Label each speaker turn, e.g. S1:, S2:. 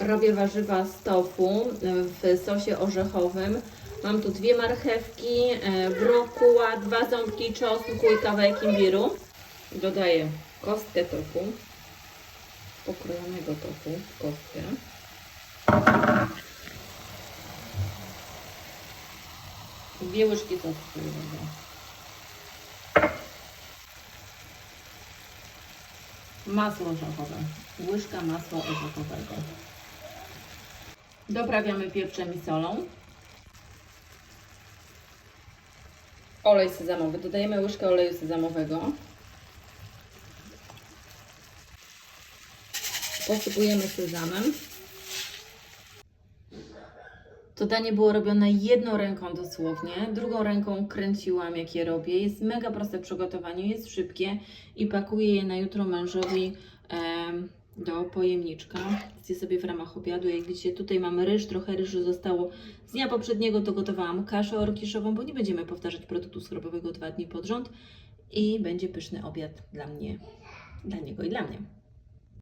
S1: Robię warzywa z tofu w sosie orzechowym. Mam tu dwie marchewki, e, brokuła, dwa ząbki czosnku i kawałek imbiru. Dodaję kostkę tofu, pokrojonego tofu w kostkę. Dwie łyżki sosu. Masło orzechowe. Łyżka masła orzechowego. Doprawiamy pieprzem i solą. Olej sezamowy. Dodajemy łyżkę oleju sezamowego. Posypujemy sezamem. To danie było robione jedną ręką dosłownie, drugą ręką kręciłam jak je robię. Jest mega proste w przygotowaniu, jest szybkie i pakuję je na jutro mężowi em, do pojemniczka. Zje sobie w ramach obiadu. Jak widzicie, tutaj mamy ryż, trochę ryżu zostało z dnia poprzedniego, to gotowałam kaszę orkiszową, bo nie będziemy powtarzać produktu schabowego dwa dni pod rząd i będzie pyszny obiad dla mnie, dla niego i dla mnie.